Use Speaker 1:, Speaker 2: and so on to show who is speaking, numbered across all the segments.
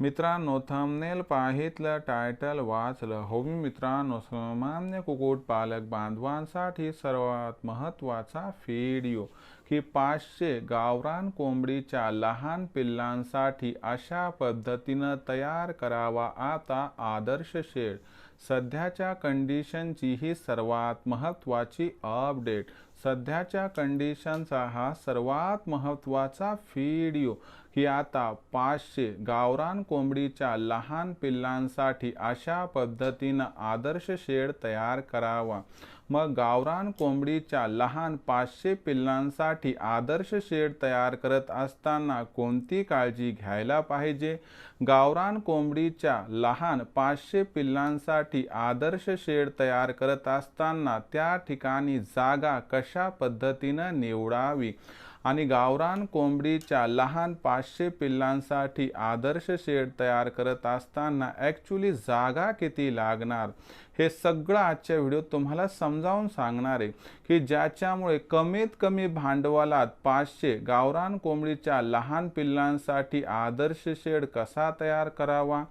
Speaker 1: मित्रांनो thumbnail पाहितलं title वाचलं हो मी मित्रांनो सामान्य कुक्कुटपालक बांधवांसाठी सर्वात महत्त्वाचा व्हिडिओ की पाचशे गावरान कोंबडीच्या लहान पिल्लांसाठी अशा पद्धतीनं तयार करावा आता आदर्श शेड. सध्याच्या कंडिशनची ही सर्वात महत्त्वाची अपडेट सध्याच्या कंडिशनचा हा सर्वात महत्त्वाचा व्हिडिओ की आता पाचशे गावरान कोंबडीच्या लहान पिल्लांसाठी अशा पद्धतीनं आदर्श शेड तयार करावा. मग गावरान कोंबडीच्या लहान पाचशे पिल्लांसाठी आदर्श शेड तयार करत असताना कोणती काळजी घ्यायला पाहिजे? गावरान कोंबडीच्या लहान पाचशे पिल्लांसाठी आदर्श शेड तयार करत असताना त्या ठिकाणी जागा कशा पद्धतीनं निवडावी? आणि गावरान कोंबडीच्या लहान पाचशे पिल्लांसाठी आदर्श शेड तयार करत असताना ॲक्च्युली जागा किती लागणार? हे सगळं आजच्या व्हिडिओत तुम्हाला समजावून सांगणार आहे की ज्याच्यामुळे कमीत कमी भांडवलात पाचशे गावरान कोंबडीच्या लहान पिल्लांसाठी आदर्श शेड कसा तयार करावा?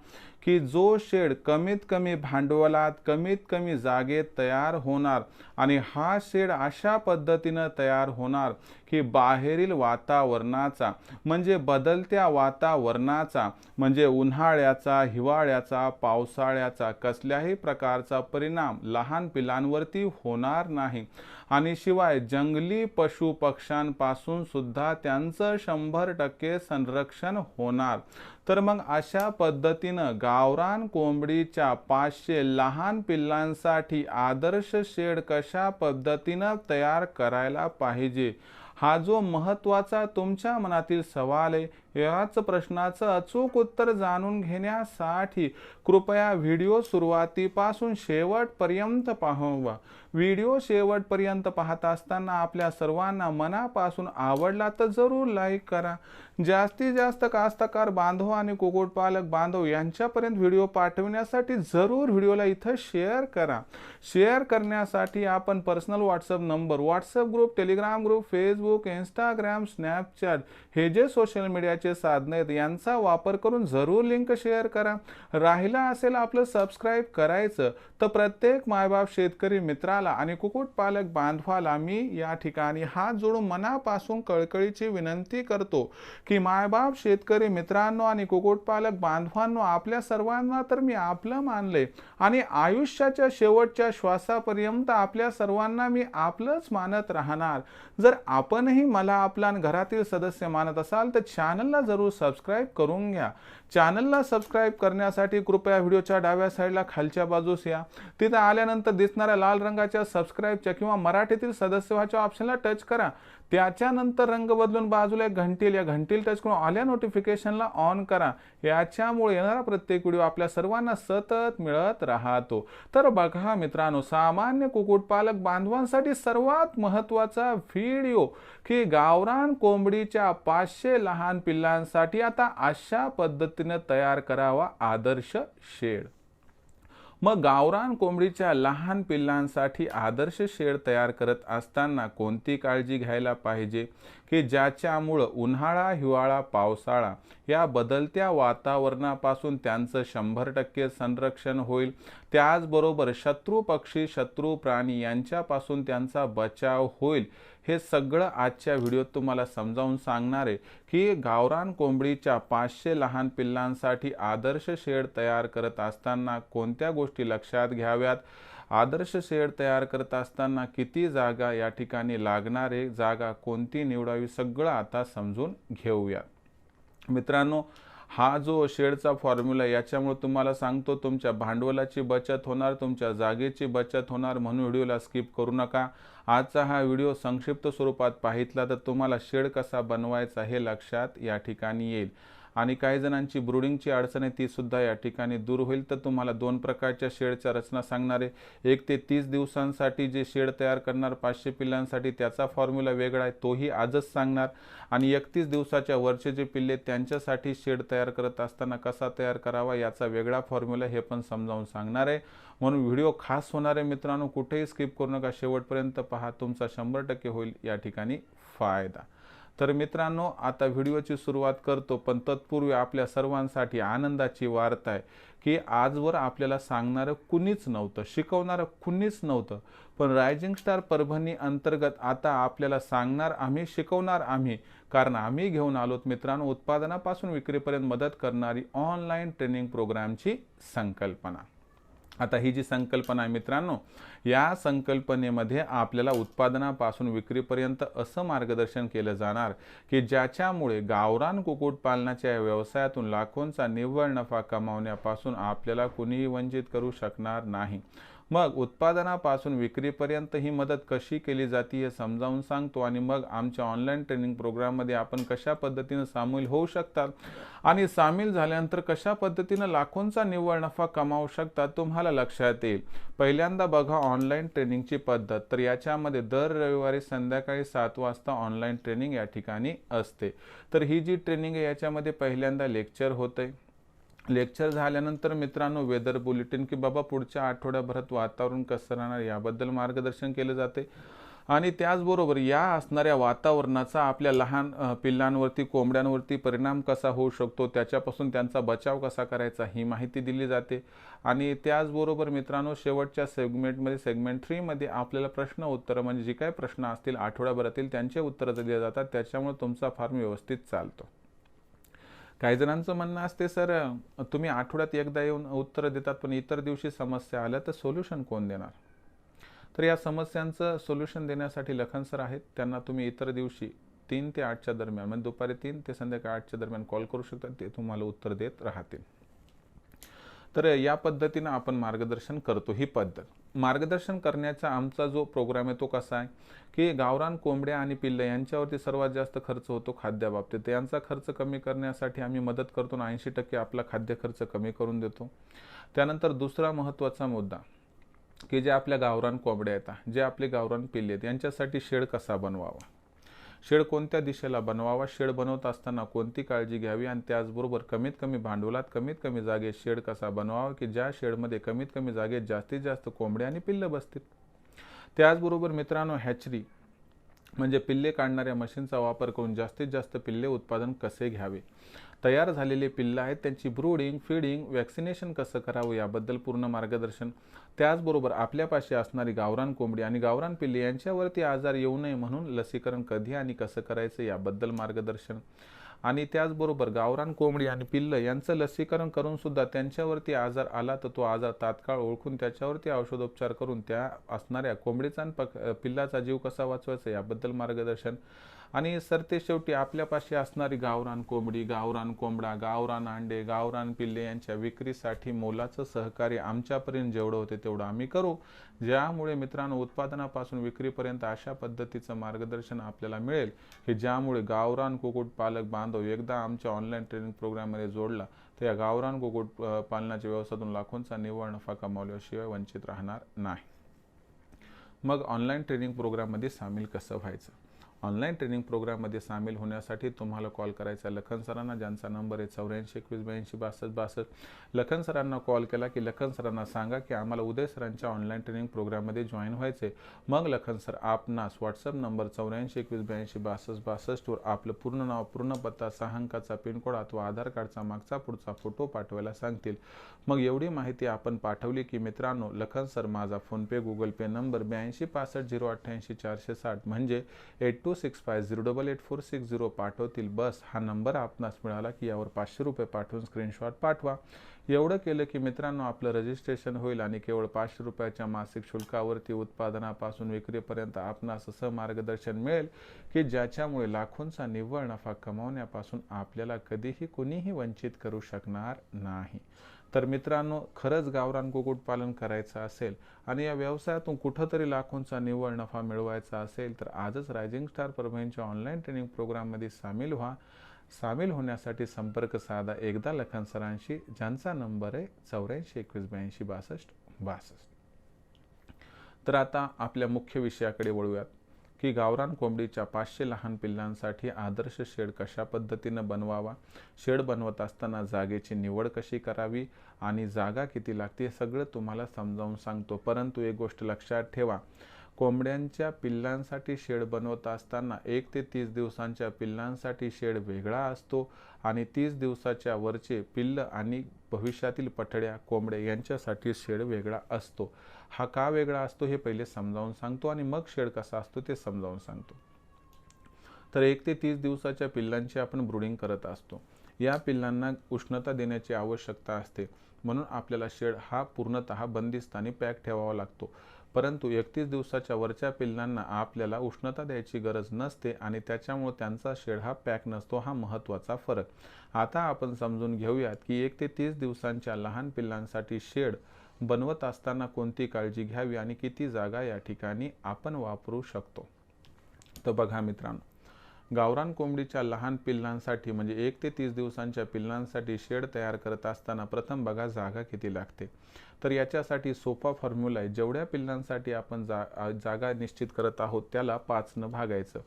Speaker 1: की जो शेड कमीत कमी भांडवलात कमीत कमी जागेत तयार होणार आणि हा शेड अशा पद्धतीनं तयार होणार की बाहेरील वातावरणाचा म्हणजे बदलत्या वातावरणाचा म्हणजे उन्हाळ्याचा हिवाळ्याचा पावसाळ्याचा कसल्याही प्रकारचा परिणाम लहान पिलांवरती होणार नाही. आणि शिवाय जंगली पशु पक्ष्यांपासून सुद्धा त्यांचं शंभर टक्के संरक्षण होणार. तर मग अशा पद्धतीनं गावरान कोंबडीच्या पाचशे लहान पिल्लांसाठी आदर्श शेड कशा पद्धतीनं तयार करायला पाहिजे? हा जो महत्त्वाचा तुमच्या मनातील सवाल आहे याच प्रश्नाचं अचूक उत्तर जाणून घेण्यासाठी कृपया व्हिडिओ सुरुवातीपासून शेवटपर्यंत पाहावा. व्हिडिओ शेवटपर्यंत पाहत असताना आपल्या सर्वांना मनापासून आवडला तर जरूर लाईक करा. जास्तीत जास्त कास्तकार बांधव आणि कुक्कुटपालक बांधव यांच्यापर्यंत व्हिडिओ पाठवण्यासाठी जरूर व्हिडिओला इथं शेअर करा. शेअर करण्यासाठी आपण personal WhatsApp number WhatsApp group Telegram group Facebook Instagram Snapchat हे जे सोशल मीडिया करण्याचे साधनं आहेत. यांचा वापर करून जरूर लिंक शेअर करा. राहिला असेल आपलं सबस्क्राईब करायचं तर प्रत्येक मायबाप शेतकरी मित्राला आणि कुक्कुटपालक बांधवाला मी या ठिकाणी हात जोडून मनापासून कळकळीची विनंती करतो की मायबाप शेतकरी मित्रांनो आणि कुक्कुटपालक बांधवांनो आपल्या सर्वांना तर मी आपलं मानले आणि आयुष्याच्या शेवटच्या श्वासापर्यंत आपल्या सर्वांना मी आपलंच मानत राहणार. जर आपणही मला आपला घरातील सदस्य मानत असाल तर चॅनलला जरूर सबस्क्राईब करून घ्या. चॅनलला सबस्क्राईब करण्यासाठी कृपया व्हिडिओच्या डाव्या साईडला खालच्या बाजूस या. तिथं आल्यानंतर दिसणाऱ्या लाल रंगाच्या सबस्क्राईबच्या किंवा मराठीतील सदस्य ऑप्शनला टच करा. त्याच्यानंतर रंग बदलून बाजूला एक घंटील या घंटील टच करून आल्या नोटिफिकेशनला ऑन करा. याच्यामुळे येणारा प्रत्येक व्हिडिओ आपल्या सर्वांना सतत मिळत राहतो. तर बघा मित्रांनो सामान्य कुक्कुटपालक बांधवांसाठी सर्वात महत्त्वाचा व्हिडिओ की गावरान कोंबडीच्या पाचशे लहान पिल्लांसाठी आता अशा पद्धतीने तयार करावा आदर्श शेड. मग गावरान कोंबडीच्या लहान पिल्लांसाठी आदर्श शेड तयार करत असताना कोणती काळजी घ्यायला पाहिजे? की ज्याच्यामुळं उन्हाळा हिवाळा पावसाळा या बदलत्या वातावरणापासून त्यांचं शंभर टक्के संरक्षण होईल? त्याचबरोबर शत्रू पक्षी शत्रू प्राणी यांच्यापासून त्यांचा बचाव होईल? हे सगळं आजच्या व्हिडिओत तुम्हाला समजावून सांगणार आहे की गावरान कोंबडीच्या पाचशे लहान पिल्लांसाठी आदर्श शेड तयार करत असताना कोणत्या गोष्टी लक्षात घ्याव्यात? आदर्श शेड तयार करत असताना किती जागा या ठिकाणी लागणार आहे? जागा कोणती? निवडावी सगळं आता समजून घेऊया. मित्रांनो हा जो शेडचा फॉर्म्युला याच्यामुळे तुम्हाला सांगतो तुमच्या भांडवलाची बचत होणार तुमच्या जागेची बचत होणार म्हणून व्हिडिओला स्किप करू नका. आजचा हा व्हिडिओ संक्षिप्त स्वरूपात पाहितला तर तुम्हाला शेड कसा बनवायचा हे लक्षात या ठिकाणी येईल. आणि काही जणांची ब्रुडिंगची अडचण आहे तीसुद्धा या ठिकाणी दूर होईल. तर तुम्हाला दोन प्रकारच्या शेडच्या रचना सांगणार आहे. एक ते तीस दिवसांसाठी जे शेड तयार करणार पाचशे पिल्लांसाठी त्याचा फॉर्म्युला वेगळा आहे तोही आजच सांगणार. आणि एकतीस दिवसाच्या वरचे जे पिल्ले त्यांच्यासाठी शेड तयार करत असताना कसा तयार करावा याचा वेगळा फॉर्म्युला हे पण समजावून सांगणार आहे. म्हणून व्हिडिओ खास होणार आहे मित्रांनो कुठेही स्किप करू नका. शेवटपर्यंत पहा तुमचा शंभर टक्के होईल या ठिकाणी फायदा. तर मित्रांनो आता व्हिडिओची सुरुवात करतो पण तत्पूर्वी आपल्या सर्वांसाठी आनंदाची वार्ता आहे की आजवर आपल्याला सांगणारं कुणीच नव्हतं शिकवणारं कुणीच नव्हतं. पण रायझिंग स्टार परभणी अंतर्गत आता आपल्याला सांगणार आम्ही शिकवणार आम्ही. कारण आम्ही घेऊन आलोत मित्रांनो उत्पादनापासून विक्रीपर्यंत मदत करणारी ऑनलाईन ट्रेनिंग प्रोग्रामची संकल्पना. आता ही जी संकल्पना आहे मित्रांनो या संकल्पनेमध्ये आपल्याला उत्पादनापासून विक्रीपर्यंत असं मार्गदर्शन केलं जाणार की ज्याच्यामुळे गावरान कुक्कुटपालनाच्या व्यवसायातून लाखोंचा निव्वळ नफा कमावण्यापासून आपल्याला कुणीही वंचित करू शकणार नाही. मग उत्पादनापासून विक्रीपर्यंत ही मदत कशी केली जाते हे समजावून सांगतो आणि मग आमच्या ऑनलाईन ट्रेनिंग प्रोग्राममध्ये आपण कशा पद्धतीनं सामील होऊ शकतात आणि सामील झाल्यानंतर कशा पद्धतीनं लाखोंचा निव्वळ नफा कमावू शकतात तुम्हाला लक्षात येईल. पहिल्यांदा बघा ऑनलाईन ट्रेनिंगची पद्धत. तर याच्यामध्ये दर रविवारी संध्याकाळी सात वाजता ऑनलाईन ट्रेनिंग या ठिकाणी असते. तर ही जी ट्रेनिंग आहे याच्यामध्ये पहिल्यांदा लेक्चर होतं लेक्चर झाल्यानंतर मित्रांनो वेदर बुलेटिन की बाबा पुढच्या आठवड्याभरात वातावरण कसं राहणार याबद्दल मार्गदर्शन केलं जाते. आणि त्याचबरोबर या असणाऱ्या वातावरणाचा आपल्या लहान पिल्लांवरती कोंबड्यांवरती परिणाम कसा होऊ शकतो त्याच्यापासून त्यांचा बचाव कसा करायचा ही माहिती दिली जाते. आणि त्याचबरोबर मित्रांनो शेवटच्या सेगमेंटमध्ये सेगमेंट थ्रीमध्ये आपल्याला प्रश्न उत्तरं म्हणजे जे काही प्रश्न असतील आठवड्याभरातील त्यांचे उत्तरं दिले जातात. त्याच्यामुळे तुमचा फार्म व्यवस्थित चालतो. काही जणांचं म्हणणं असते सर तुम्ही आठवड्यात एकदा येऊन उत्तर देतात पण इतर दिवशी समस्या आल्या तर सोल्युशन कोण देणार? तर या समस्यांचं सोल्युशन देण्यासाठी लखन सर आहेत. त्यांना तुम्ही इतर दिवशी तीन ते आठच्या दरम्यान म्हणजे दुपारी तीन ते संध्याकाळी आठच्या दरम्यान कॉल करू शकता ते तुम्हाला उत्तर देत राहतील. तर या पद्धतीनं आपण मार्गदर्शन करतो ही पद्धत. मार्गदर्शन करण्याचा आमचा जो प्रोग्राम आहे तो कसा आहे? की गावरान कोंबड्या आणि पिल्लं यांच्यावरती सर्वात जास्त खर्च होतो खाद्याबाबतीत. यांचा खर्च कमी करण्यासाठी आम्ही मदत करतो आणि ऐंशी टक्के आपला खाद्य खर्च कमी करून देतो. त्यानंतर दुसरा महत्त्वाचा मुद्दा की जे आपल्या गावरान कोंबड्या येतात जे आपले गावरान पिल्ले आहेत यांच्यासाठी शेड कसा बनवावा? शेड कोणत्या दिशेला बनवावा? शेड बनवत असताना कोणती काळजी घ्यावी? आणि त्याचबरोबर कमीत कमी भांडवलात कमीत कमी जागेत शेड कसा बनवावा? की ज्या शेडमध्ये कमीत कमी जागेत जास्तीत जास्त कोंबड्या आणि पिल्लं बसतील? त्याचबरोबर मित्रांनो हॅचरी म्हणजे पिल्ले काढणाऱ्या मशीनचा वापर करून जास्तीत जास्त पिल्ले उत्पादन कसे घ्यावे? तयार झालेले पिल्लं आहेत. त्यांची ब्रूडिंग फीडिंग वॅक्सिनेशन कसं करावं याबद्दल पूर्ण मार्गदर्शन. त्याचबरोबर आपल्यापाशी असणारी गावरान कोंबडी आणि गावरान पिल्ले यांच्यावरती आजार येऊ नये म्हणून लसीकरण कधी आणि कसं करायचं याबद्दल मार्गदर्शन. आणि त्याचबरोबर गावरान कोंबडी आणि पिल्लं यांचं लसीकरण करून सुद्धा त्यांच्यावरती आजार आला तर तो आजार तात्काळ ओळखून त्याच्यावरती औषधोपचार करून त्या असणाऱ्या कोंबडीचा आणि पिल्लाचा जीव कसा वाचवायचा याबद्दल मार्गदर्शन. आणि सरते शेवटी आपल्यापाशी असणारी गावरान कोंबडी गावरान कोंबडा गावरान अंडे गावरान पिल्ले यांच्या विक्रीसाठी मोलाचं सहकार्य आमच्यापर्यंत जेवढं होते तेवढं आम्ही करू. ज्यामुळे मित्रांनो उत्पादनापासून विक्रीपर्यंत अशा पद्धतीचं मार्गदर्शन आपल्याला मिळेल की ज्यामुळे गावरान कुक्कुटपालक बांधव एकदा आमच्या ऑनलाईन ट्रेनिंग प्रोग्राममध्ये जोडला तर या गावरान कुक्कुट पालनाच्या व्यवसायातून लाखोंचा निव्वळ नफा कमावल्याशिवाय वंचित राहणार नाही. मग ऑनलाईन ट्रेनिंग प्रोग्राममध्ये सामील कसं व्हायचं? ऑनलाईन ट्रेनिंग प्रोग्राममध्ये सामील होण्यासाठी तुम्हाला कॉल करायचा लखन सरांना ज्यांचा नंबर आहे चौऱ्याऐंशी एकवीस ब्याऐंशी बासष्ट बासष्ट. लखन सरांना कॉल केला की लखन सरांना सांगा की आम्हाला उदय सरांच्या ऑनलाईन ट्रेनिंग प्रोग्राममध्ये जॉईन व्हायचे मग लखन सर आपणास व्हॉट्सअप नंबर चौऱ्याऐंशी एकवीस ब्याऐंशी बासष्ट बासष्टवर आपलं पूर्ण नाव पूर्ण पत्ता सहा अंकाचा पिनकोड अथवा आधार कार्डचा मागचा पुढचा फोटो पाठवायला सांगतील. मग एवढी माहिती आपण पाठवली की मित्रांनो लखन सर माझा फोनपे गुगल पे नंबर ब्याऐंशी पासष्ट झिरो अठ्ठ्याऐंशी चारशे साठ. म्हणजे eight two two six five zero double eight four six zero पाठवतील. बस हा नंबर आपणास मिळाला की यावर पाचशे रुपये पाठवून स्क्रीनशॉट पाठवा. एवढं केलं की मित्रांनो आपलं रजिस्ट्रेशन होईल आणि केवळ पाचशे रुपयाच्या मासिक शुल्कावरती उत्पादनापासून विक्रीपर्यंत आपणास असं मार्गदर्शन मिळेल की ज्याच्यामुळे लाखोंचा निव्वळ नफा कमावण्यापासून आपल्याला कधीही कुणीही वंचित करू शकणार नाही. तर मित्रांनो खरंच गावरान कुक्कुटपालन करायचं असेल आणि या व्यवसायातून कुठंतरी लाखोंचा निव्वळ नफा मिळवायचा असेल तर आजच रायझिंग स्टार परभणीच्या ऑनलाईन ट्रेनिंग प्रोग्राममध्ये सामील व्हा. सामील होण्यासाठी संपर्क साधा एकदा लखन सरांशी ज्यांचा नंबर आहे चौऱ्याऐंशी एकवीस ब्याऐंशी बासष्ट बासष्ट. तर आता आपल्या मुख्य विषयाकडे वळूयात. की गावरान कोंबडीच्या पाचशे लहान पिल्लांसाठी आदर्श शेड कशा पद्धतीनं बनवावा? शेड बनवत असताना जागेची निवड कशी करावी आणि जागा किती लागते हे सगळं तुम्हाला समजावून सांगतो. परंतु एक गोष्ट लक्षात ठेवा. कोंबड्यांच्या पिल्लांसाठी शेड बनवत असताना एक ते तीस दिवसांच्या पिल्लांसाठी शेड वेगळा असतो आणि तीस दिवसाच्या वरचे पिल्ल आणि भविष्यातील पठड्या कोंबड्या यांच्यासाठी शेड वेगळा असतो. हा का वेगळा असतो हे पहिले समजावून सांगतो आणि मग शेड कसा असतो ते समजावून सांगतो. तर एक ते तीस दिवसाच्या पिल्लांची आपण ब्रुडिंग करत असतो. या पिल्लांना उष्णता देण्याची आवश्यकता असते. म्हणून आपल्याला शेड हा पूर्णतः बंदिस्तानी पॅक ठेवावा लागतो. परंतु एकतीस दिवसाच्या वरच्या पिल्लांना आपल्याला उष्णता द्यायची गरज नसते आणि त्याच्यामुळे त्यांचा शेड हा पॅक नसतो हा महत्त्वाचा फरक. आता आपण समजून घेऊयात की एक ते तीस दिवसांच्या लहान पिल्लांसाठी शेड बनवत असताना कोणती काळजी घ्यावी आणि किती जागा या ठिकाणी आपण वापरू शकतो. तर बघा मित्रांनो गावरान कोंबडीच्या लहान पिल्लांसाठी म्हणजे एक ते तीस दिवसांच्या पिल्लांसाठी शेड तयार करत असताना प्रथम बघा जागा किती लागते. तर याच्यासाठी सोपा फॉर्म्युला आहे. जेवढ्या पिल्लांसाठी आपण जा जागा निश्चित करत आहोत त्याला पाचनं भागायचं.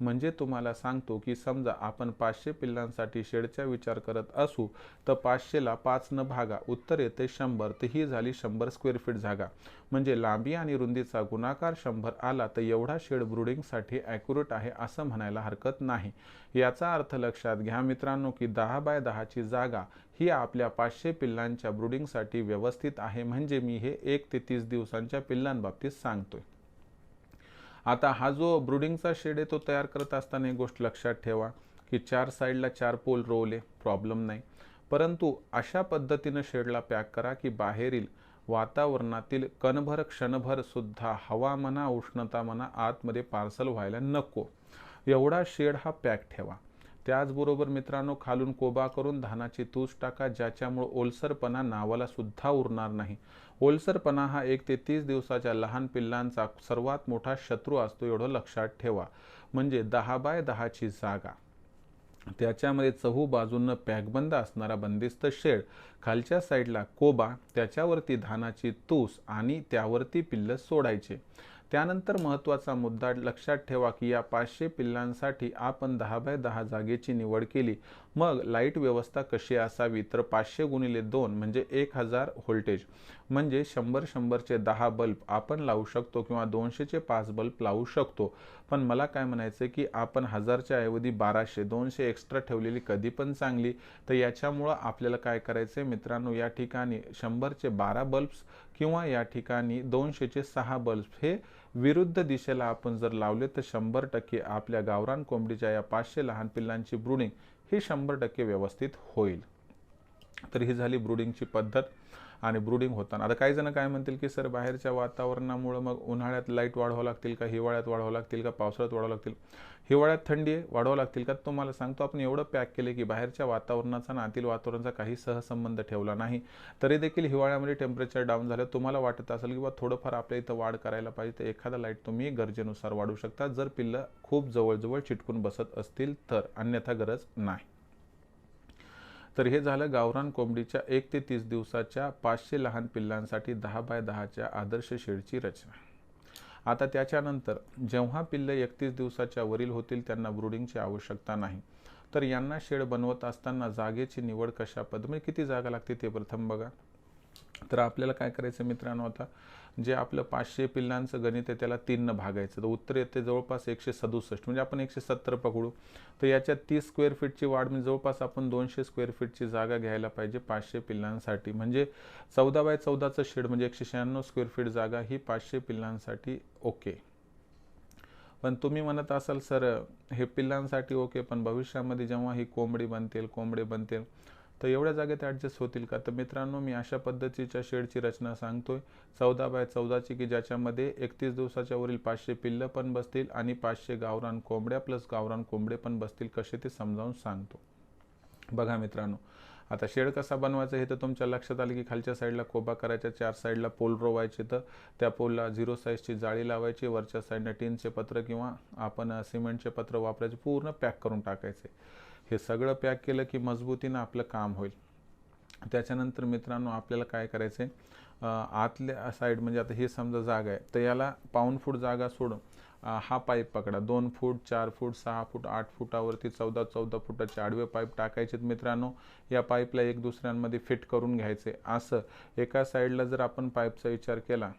Speaker 1: म्हणजे तुम्हाला सांगतो की समजा आपण पाचशे पिल्लांसाठी शेडचा विचार करत असू तर पाचशेला पाच न भागा. उत्तर येते शंभर तर ही झाली शंभर स्क्वेअर फीट जागा. म्हणजे लांबी आणि रुंदीचा गुणाकार शंभर आला तर एवढा शेड ब्रुडिंगसाठी ॲक्युरेट आहे असं म्हणायला हरकत नाही. याचा अर्थ लक्षात घ्या मित्रांनो की दहा बाय दहाची जागा ही आपल्या पाचशे पिल्लांच्या ब्रुडिंगसाठी व्यवस्थित आहे. म्हणजे मी हे एक ते तीस दिवसांच्या पिल्लांबाबतीत सांगतोय. आता हा जो ब्रुडिंगचा शेड आहे तो तयार करत असताना एक गोष्ट लक्षात ठेवा की चार साईडला चार पोल रोवले प्रॉब्लेम नाही. परंतु अशा पद्धतीनं शेडला पॅक करा की बाहेरील वातावरणातील कणभर क्षणभर सुद्धा हवा म्हणा उष्णता म्हणा आतमध्ये पार्सल व्हायला नको. एवढा शेड हा पॅक ठेवा. त्याचबरोबर मित्रांनो खालून कोबा करून धानाची तूस टाका ज्याच्यामुळं ओलसरपणा नावाला सुद्धा उरणार नाही. ओलसरपणा हा एक ते तीस दिवसाच्या लहान पिल्लांचा सर्वात मोठा शत्रू असतो एवढं लक्षात ठेवा. म्हणजे दहा बाय दहाची जागा. त्याच्यामध्ये चहू बाजूनं पॅकबंद असणारा बंदिस्त शेड खालच्या साईडला कोबा त्याच्यावरती धानाची तूस आणि त्यावरती पिल्ल सोडायचे. त्यानंतर महत्त्वाचा मुद्दा लक्षात ठेवा की या पाचशे पिल्लांसाठी आपण दहा बाय दहा जागेची निवड केली. मग लाइट व्यवस्था कशी असावी तर पाचशे गुणिले दोन म्हणजे एक हजार व्होल्टेज. म्हणजे शंभर शंभरचे दहा बल्ब आपण लावू शकतो किंवा दोनशेचे पाच बल्ब लावू शकतो. पण मला काय म्हणायचं की आपण हजारच्या ऐवजी बाराशे दोनशे एक्स्ट्रा ठेवलेली कधी पण चांगली. तर याच्यामुळं आपल्याला काय करायचं आहे मित्रांनो या ठिकाणी शंभरचे बारा बल्ब्स किंवा या ठिकाणी दोनशेचे सहा बल्ब हे विरुद्ध दिशेला आपण जर लावले तर शंभर टक्के आपल्या गावरान कोंबडीच्या या पाचशे लहान पिल्लांची ब्रुडिंग ही शंभर टक्के व्यवस्थित होईल. तर ही झाली ब्रुडिंगची पद्धत. आणि ब्रुडिंग होताना. आता काही जण काय म्हणतील की सर बाहेरच्या वातावरणामुळं मग उन्हाळ्यात लाइट वाढवावं लागतील का? हिवाळ्यात वाढवावं लागतील का? पावसाळ्यात वाढवावं लागतील? हिवाळ्यात थंडी आहे वाढवावं लागतील का? तुम्हाला सांगतो आपण एवढं पॅक केले की बाहेरच्या वातावरणाचा आणि आतील वातावरणाचा काही सहसंबंध ठेवला नाही. तरी देखील हिवाळ्यामध्ये टेम्परेचर डाऊन झालं. तुम्हाला वाटत असेल की बा थोडंफार आपल्या इथं वाढ करायला पाहिजे तर एखादा लाइट तुम्ही गरजेनुसार वाढवू शकता. जर पिल्लं खूप जवळजवळ चिटकून बसत असतील तर अन्यथा गरज नाही. तर हे झालं गावरान कोंबडीच्या एक ते तीस दिवसाच्या पाचशे लहान पिल्लांसाठी दहा बाय दहाच्या आदर्श शेडची रचना. आता त्याच्यानंतर जेव्हा पिल्लं एकतीस दिवसाच्या वरील होतील त्यांना ब्रुडिंगची आवश्यकता नाही. तर यांना शेड बनवत असताना जागेची निवड कशा पद्धती म्हणजे किती जागा लागते ते प्रथम बघा. तर आपल्याला काय करायचं मित्रांनो आता? जे आपलं पाचशे पिल्लांचं गणित आहे त्याला तीननं भागायचं. तर उत्तर येते जवळपास एकशे सदुसष्ट. म्हणजे आपण एकशे सत्तर पकडू. तर याच्यात तीस स्क्वेअर फीटची वाढ म्हणजे जवळपास आपण दोनशे स्क्वेअर फीटची जागा घ्यायला पाहिजे पाचशे पिल्लांसाठी. म्हणजे चौदा बाय चौदाचं शेड म्हणजे एकशे शहाण्णव स्क्वेअर फीट जागा ही पाचशे पिल्लांसाठी ओके. पण तुम्ही म्हणत असाल सर हे पिल्लांसाठी ओके पण भविष्यामध्ये जेव्हा ही कोंबडी बनतील कोंबडे बनतील तर एवढ्या जागेत ॲडजस्ट होतील का? तर मित्रांनो मी अशा पद्धतीच्या शेडची रचना सांगतोय. चौदा बाय चौदाची की ज्याच्यामध्ये एकतीस दिवसाच्या वरील पाचशे पिल्लं पण बसतील आणि पाचशे गावरान कोंबड्या प्लस गावरान कोंबडे पण बसतील कसे ते समजावून सांगतो. बघा मित्रांनो आता शेड कसा बनवायचा हे तर तुमच्या लक्षात आलं की खालच्या साईडला कोबा करायच्या चार साईडला पोल रोवायचे तर त्या पोलला झिरो साईजची जाळी लावायची वरच्या साईडला टीनचे पत्र किंवा आपण सिमेंटचे पत्र वापरायचे पूर्ण पॅक करून टाकायचे. हे सगळं पॅक केलं की मजबूतीनं आपलं काम होईल. त्याच्यानंतर मित्रांनो आपल्याला काय करायचं आहे आतल्या साईड म्हणजे आता हे समजा जागा आहे तर याला पाऊन फूट जागा सोडून हा पाईप पकडा. दोन फूट चार फूट सहा फूट आठ फुटावरती चौदा चौदा फुटाचे आडवे पाईप टाकायचे मित्रांनो. या पाईपला एक दुसऱ्यांमध्ये फिट करून घ्यायचे असं एका साईडला जर आपण पाईपचा विचार केला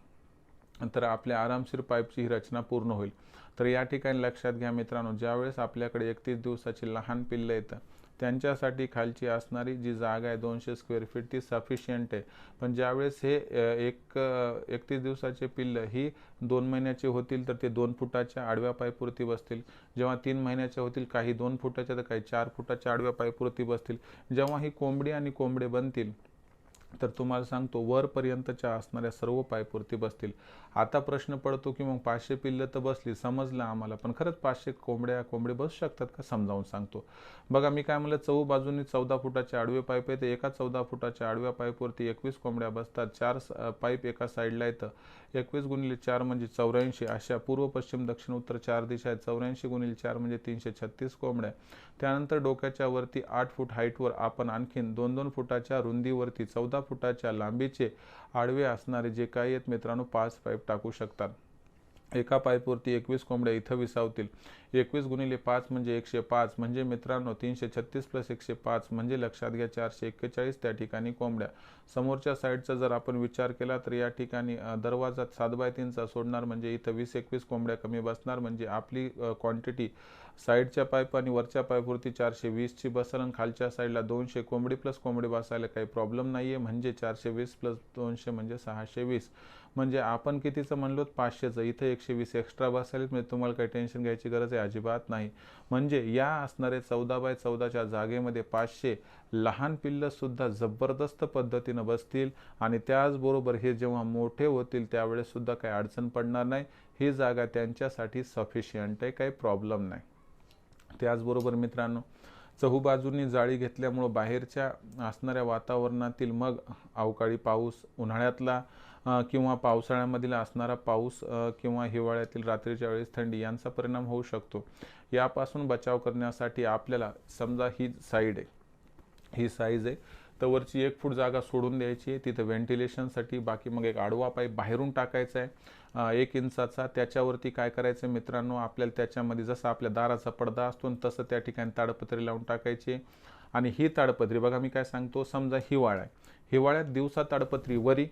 Speaker 1: तर आपल्या आरामशीर पाईपची ही रचना पूर्ण होईल. तर या ठिकाणी लक्षात घ्या मित्रांनो ज्यावेळेस आपल्याकडे एकतीस दिवसाची लहान पिल्लं येतं त्यांच्यासाठी खालची असणारी जी जागा आहे दोनशे स्क्वेअर फीट ती सफिशियंट आहे. पण ज्यावेळेस हे एक एकतीस दिवसाचे पिल्लं ही दोन महिन्याचे होतील तर ते दोन फुटाच्या आडव्या पायपुरती बसतील. जेव्हा तीन महिन्याच्या होतील काही दोन फुटाच्या तर काही चार फुटाच्या आडव्या पायपुरती बसतील. जेव्हा ही कोंबडी आणि कोंबडे बनतील तर तुम्हाला सांगतो वरपर्यंतच्या असणाऱ्या सर्व पायपुरती बसतील. आता प्रश्न पडतो की मग पाचशे पिल्लं तर बसली समजलं आम्हाला. पण खरंच पाचशे कोंबड्या कोंबडे बसू शकतात का? समजावून सांगतो. बघा मी काय म्हणलं चौ बाजूनी चौदा फुटाचे आडवे पाईप आहे एका चौदा फुटाच्या आडव्या पाईपवरती एकवीस कोंबड्या बसतात. चार पाईप एका साईडला येतं. एकवीस गुणिले चार म्हणजे चौऱ्याऐंशी. अशा पूर्व पश्चिम दक्षिण उत्तर चार दिशा आहेत. चौऱ्याऐंशी गुणिले चार म्हणजे तीनशे छत्तीस कोंबड्या त्यानंतर डोक्याच्या वरती आठ फूट हाईटवर आपण आणखीन दोन दोन फुटाच्या रुंदीवरती चौदा फुटाच्या लांबीचे आडवे असणारे जे काही आहेत मित्रांनो पाच पाईप टाकू शकतात. एका पाईपवरती एकवीस कोंबड्या इथं विसावतील. एकवीस गुणिले पाच म्हणजे एकशे पाच. म्हणजे मित्रांनो तीनशे छत्तीस प्लस एकशे पाच म्हणजे लक्षात घ्या चारशे एक्केचाळीस त्या ठिकाणी कोंबड्या. समोरच्या साईडचा जर आपण विचार केला तर या ठिकाणी दरवाजा सात बाय तीनचा सोडणार म्हणजे इथं वीस एकवीस कोंबड्या कमी बसणार. म्हणजे आपली क्वांटिटी साईडच्या पाईप आणि वरच्या पाईपवरती चारशे वीसची बसल आणि खालच्या साईडला दोनशे कोंबडी प्लस कोंबडी बसायला काही प्रॉब्लेम नाही आहे म्हणजे चारशे वीस प्लस दोनशे म्हणजे सहाशे वीस. म्हणजे आपण कितीचं म्हणलो? पाचशेचं. इथं एकशे वीस एक्स्ट्रा बसायला म्हणजे तुम्हाला काही टेन्शन घ्यायची गरज आहे? अजिबात नाही. म्हणजे या असणारे चौदा बाय चौदाच्या जागेमध्ये पाचशे लहान पिल्लंसुद्धा जबरदस्त पद्धतीनं बसतील आणि त्याचबरोबर हे जेव्हा मोठे होतील त्यावेळेससुद्धा काही अडचण पडणार नाही. ही जागा त्यांच्यासाठी सफिशियंट आहे. काही प्रॉब्लेम नाही. त्याचबरोबर मित्रांनो चहूबाजूंनी जाळी घेतल्यामुळं बाहेरच्या असणाऱ्या वातावरणातील मग अवकाळी पाऊस उन्हाळ्यातला किंवा पावसाळ्यामधील असणारा पाऊस किंवा हिवाळ्यातील रात्रीच्या वेळेस थंडी यांचा परिणाम होऊ शकतो. यापासून बचाव करण्यासाठी आपल्याला समजा ही साईड आहे. ही साईज आहे. तर वरची एक फूट जागा सोडून द्यायची आहे. तिथं व्हेंटिलेशनसाठी बाकी मग एक आडवा पाईप बाहेरून टाकायचा आहे. एक इंचाचा. त्याच्यावरती काय करायचं मित्रांनो? आपल्याला त्याच्यामध्ये जसं आपल्या दाराचा पडदा असतो तसं त्या ठिकाणी ताडपत्री लावून टाकायची आणि ही ताडपत्री बघा मी काय सांगतो समजा हिवाळा आहे. हिवाळ्यात दिवसा ताडपत्री वरी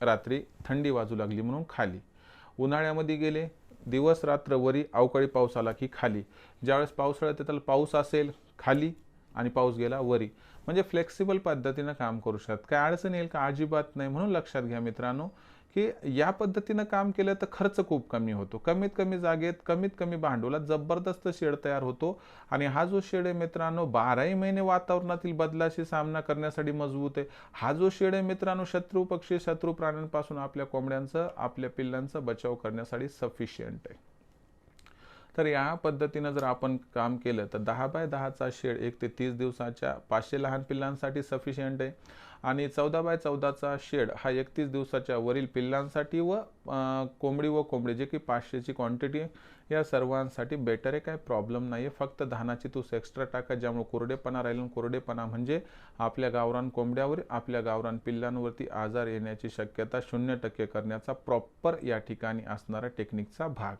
Speaker 1: रात्री थंडी वाजू लागली म्हणून खाली. उन्हाळ्यामध्ये गेले दिवस रात्र वरी अवकाळी पाऊस आला की खाली. ज्यावेळेस पावसाळ्यात त्याला पाऊस असेल खाली आणि पाऊस गेला वरी. म्हणजे फ्लेक्सिबल पद्धतीनं काम करू शकतात. काय अडचण येईल का? अजिबात नाही. म्हणून लक्षात घ्या मित्रांनो की या पद्धतीनं काम केलं तर खर्च खूप कमी होतो. कमीत कमी जागेत कमीत कमी भांडवलात जबरदस्त शेड तयार होतो. आणि हा जो शेड आहे मित्रांनो बाराही महिने वातावरणातील बदलाशी सामना करण्यासाठी मजबूत आहे. हा जो शेड आहे मित्रांनो शत्रू पक्षी शत्रू प्राण्यांपासून आपल्या कोंबड्यांचं आपल्या पिल्लांचा बचाव करण्यासाठी सफिशियंट आहे. तर या पद्धतीनं जर आपण काम केलं तर दहा बाय दहाचा शेड एक ते तीस दिवसाच्या पाचशे लहान पिल्लांसाठी सफिशियंट आहे. आणि चौदा बाय चौदाचा शेड हा एकतीस दिवसाच्या वरील पिल्लांसाठी व कोंबडी व कोंबडी जे की पाचशेची क्वांटिटी या सर्वांसाठी बेटर आहे. काय प्रॉब्लेम नाही आहे फक्त धानाची तूस एक्स्ट्रा टाका ज्यामुळे कोरडेपणा राहील. कोरडेपणा म्हणजे आपल्या गावरान कोंबड्यावर आपल्या गावरान पिल्लांवरती आजार येण्याची शक्यता शून्य टक्के करण्याचा प्रॉपर या ठिकाणी असणारा टेक्निकचा भाग.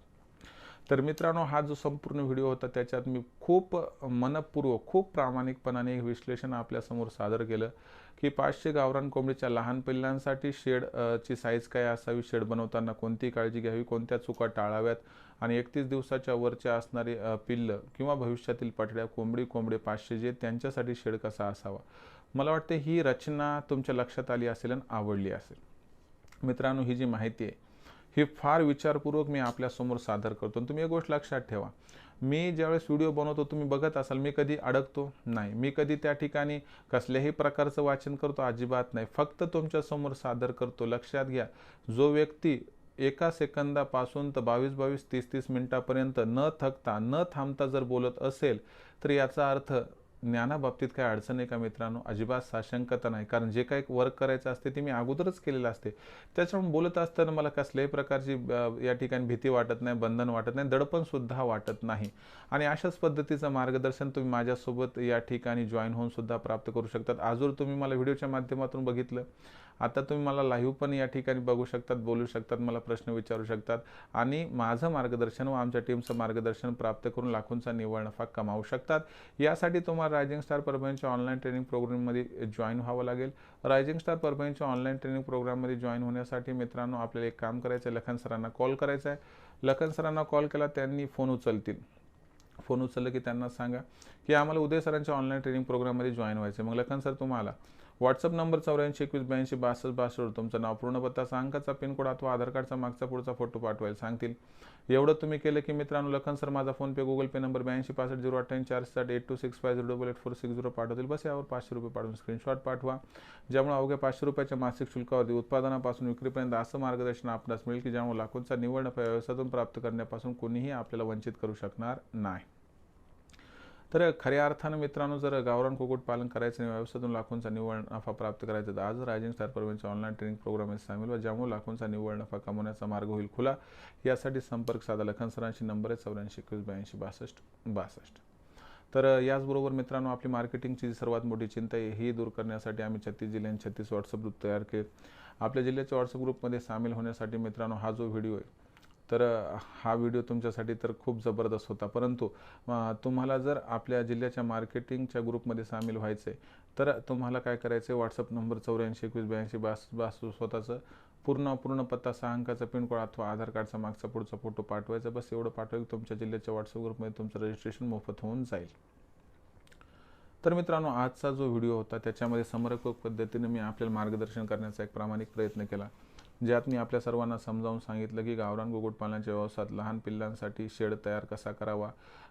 Speaker 1: तर मित्रांनो हा जो संपूर्ण व्हिडिओ होता त्याच्यात मी खूप मनपूर्वक खूप प्रामाणिकपणाने एक विश्लेषण आपल्यासमोर सादर केलं की पाचशे गावरान कोंबडीच्या लहान पिल्लांसाठी शेड ची साईज काय असावी शेड बनवताना कोणती काळजी घ्यावी कोणत्या चुका टाळाव्यात आणि एकतीस दिवसाच्या वरच्या असणारी पिल्लं किंवा भविष्यातील पटड्या कोंबडी कोंबडे पाचशे जे त्यांच्यासाठी शेड कसा असावा? मला वाटते ही रचना तुमच्या लक्षात आली असेल आणि आवडली असेल. मित्रांनो ही जी माहिती आहे हे फार विचारपूर्वक मी आपल्यासमोर सादर करतो. तुम्ही एक गोष्ट लक्षात ठेवा. मी ज्यावेळेस व्हिडिओ बनवतो तुम्ही बघत असाल मी कधी अडकतो? नाही. मी कधी त्या ठिकाणी कसल्याही प्रकारचं वाचन करतो? अजिबात नाही. फक्त तुमच्यासमोर सादर करतो. लक्षात घ्या जो व्यक्ती एका सेकंदापासून तर बावीस बावीस तीस तीस मिनिटापर्यंत न थकता न थांबता जर बोलत असेल तर याचा अर्थ ज्ञानाबाबतीत काही अडचण आहे का मित्रांनो? अजिबात साशंकता नाही. कारण जे काही वर्क करायचं असते ते मी अगोदरच केलेलं असते. त्याच्यामुळे बोलत असताना मला कसल्याही प्रकारची या ठिकाणी भीती वाटत नाही बंधन वाटत नाही दडपणसुद्धा वाटत नाही. आणि अशाच पद्धतीचं मार्गदर्शन तुम्ही माझ्यासोबत या ठिकाणी जॉईन होऊन सुद्धा प्राप्त करू शकतात. आजवर तुम्ही मला व्हिडिओच्या माध्यमातून बघितलं. आता तुम्ही मला लाईव्ह पण या ठिकाणी बघू शकतात बोलू शकतात मला प्रश्न विचारू शकतात. आणि माझं मार्गदर्शन व आमच्या टीमचं मार्गदर्शन प्राप्त करून लाखोंचा निव्वळ नफा कमावू शकतात. यासाठी तुम्हाला रायझिंग स्टार परभणीच्या ऑनलाईन ट्रेनिंग प्रोग्राममध्ये जॉईन व्हावं लागेल. रायझिंग स्टार परभणीच्या ऑनलाईन ट्रेनिंग प्रोग्राममध्ये जॉईन होण्यासाठी मित्रांनो आपल्याला एक काम करायचं आहे. लखन सरांना कॉल करायचा आहे. लखन सरांना कॉल केला त्यांनी फोन उचलतील. फोन उचललं की त्यांना सांगा की आम्हाला उदय सरांच्या ऑनलाईन ट्रेनिंग प्रोग्राममध्ये जॉईन व्हायचं आहे. मग लखन सर तुम्हाला व्हॉट्सअप नंबर चौऱ्याऐंशी एकवीस ब्याऐंशी बासष्ट बासष्ट तुमचं नाव पूर्ण पत्ता अंकाचा पिनकोड अथवा आधार कार्डचा मागचा पुढचा फोटो पाठवायला सांगतील. एवढं तुम्ही केलं की मित्रांनो लखन सर माझा फोनपे गुगल पे नंबर ब्याऐंशी पासष्ट झिरो अठ्ठ्याऐंशी चार साठ eight two six five zero double eight four six zero पाठवतील. बस यावर पाचशे रुपये पाठवून स्क्रीनशॉट पाठवा ज्यामुळे अवघ्या पाचशे रुपयाच्या मासिक शुल्कावरती उत्पादनापासून विक्रीपर्यंत असं मार्गदर्शन आपणास मिळेल की ज्यामुळे लाखोंचा निवड व्यवसायातून प्राप्त करण्यापासून कोणीही आपल्याला वंचित करू शकणार नाही. तर खऱ्या अर्थानं मित्रांनो जर गावरान कुक्कुटपालन करायचं आणि व्यवसायातून लाखोंचा निव्वळ नफा प्राप्त करायचा तर आज rising star online training program सामील व्हा ज्यामुळे लाखोंचा निव्वळ नफा कमवण्याचा मार्ग होईल खुला. यासाठी संपर्क साधा. लखन सरांशी नंबर आहे चौऱ्याऐंशी एकवीस ब्याऐंशी बासष्ट बासष्ट. तर याचबरोबर मित्रांनो आपली मार्केटिंगची सर्वात मोठी चिंता आहे ही दूर करण्यासाठी आम्ही छत्तीस जिल्ह्यांनी छत्तीस व्हॉट्सअप ग्रुप तयार केले. आपल्या जिल्ह्याच्या व्हॉट्सअप ग्रुपमध्ये सामील होण्यासाठी मित्रांनो हा जो व्हिडिओ आहे तर हा व्हिडिओ तुमच्यासाठी तर खूप जबरदस्त होता. परंतु तुम्हाला जर आपल्या जिल्ह्याच्या मार्केटिंगच्या ग्रुपमध्ये सामील व्हायचं आहे तर तुम्हाला काय करायचं आहे व्हॉट्सअप नंबर चौऱ्याऐंशी एकवीस ब्याऐंशी बास बास स्वतःचं पूर्ण पूर्ण पत्ता सहा अंकाचा पिनकोड अथवा आधार कार्डचा मागचा पुढचा फोटो पाठवायचा. बस एवढं पाठवायचं तुमच्या जिल्ह्याच्या व्हॉट्सअप ग्रुपमध्ये तुमचं रजिस्ट्रेशन मोफत होऊन जाईल. तर मित्रांनो आजचा जो व्हिडिओ होता त्याच्यामध्ये समर्पक पद्धतीने मी आपल्याला मार्गदर्शन करण्याचा एक प्रामाणिक प्रयत्न केला. ज्यात मी आपल्या सर्वांना समजावून सांगितलं की गावरान कुक्कुटपालनाच्या व्यवसायात लहान पिल्लांसाठी शेड तयार कसा करावा?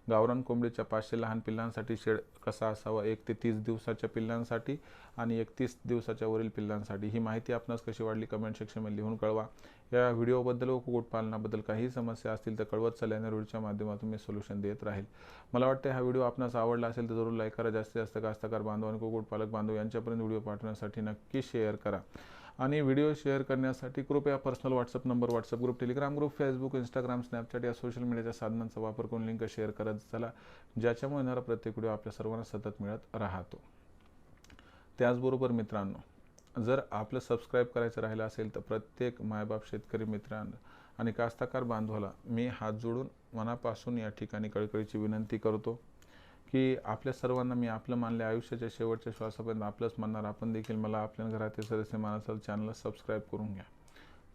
Speaker 1: गावरान कोंबडीच्या पाचशे लहान पिल्लांसाठी शेड कसा असावा? एक ते तीस दिवसाच्या पिल्लांसाठी आणि एकतीस दिवसाच्या वरील पिल्लांसाठी. ही माहिती आपणास कशी वाढली कमेंट सेक्शनमध्ये लिहून कळवा. या व्हिडिओबद्दल व कुक्कुटपालनाबद्दल काही समस्या असतील तर कळवत चालल्याने व्हिडिओच्या माध्यमातून मी सोल्युशन देत राहील. मला वाटतं हा व्हिडिओ आपणास आवडला असेल तर जरूर लाईक करा. जास्तीत जास्त कास्तकार बांधव आणि कुक्कुटपालक बांधव यांच्यापर्यंत व्हिडिओ पाठवण्यासाठी नक्की शेअर करा. आणि व्हिडिओ शेअर करण्यासाठी कृपया personal WhatsApp number WhatsApp group Telegram group Facebook Instagram Snapchat या सोशल मीडियाच्या साधनांचा वापर करून लिंक शेअर करत चला ज्याच्यामुळे येणारा प्रत्येक व्हिडिओ आपल्या सर्वांना सतत मिळत राहतो. त्याचबरोबर मित्रांनो जर आपलं सबस्क्राईब करायचं राहिलं असेल तर प्रत्येक मायबाप शेतकरी मित्रांना आणि कास्ताकार बांधवाला मी हात जोडून मनापासून या ठिकाणी कळकळीची विनंती करतो. की आपल्या सर्वांना मी आपलं मानले आयुष्याच्या शेवटच्या श्वासापर्यंत आपलंच मानणार. आपण देखील मला आपल्या घरातील सदस्य मानसाल चॅनलला सबस्क्राईब करून घ्या.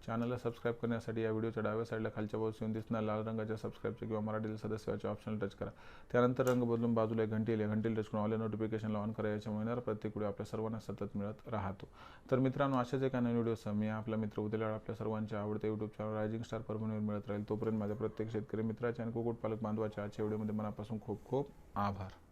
Speaker 1: चॅनलला सबस्क्राईब करण्यासाठी या व्हिडिओच्या डाव्या साईडला खालच्या बाजूस येऊन दिसणार लाल रंगाच्या सबस्क्राईबचे किंवा मराठीतील सदस्याचे ऑप्शनला टच करा. त्यानंतर रंग बदलून बाजूला एक घंटी येईल घंटीला टच करून ऑल नोटिफिकेशनला ऑन करा. याच्यामुळे येणारा प्रत्येक व्हिडिओ आपल्या सर्वांना सतत मिळत राहतो. तर मित्रांनो अशाच एका नवीन व्हिडिओसह मी आपला मित्र उद्याला आपल्या सर्वांच्या आवडत्या यूट्यूब चॅनल रायझिंग स्टार परभणीवर मिळत राहील. तोपर्यंत माझ्या प्रत्येक शेतकरी मित्राच्या आणि कुक्कुटपालक बांधवाच्या आजच्या व्हिडिओमध्ये मनापासून खूप खूप आभार.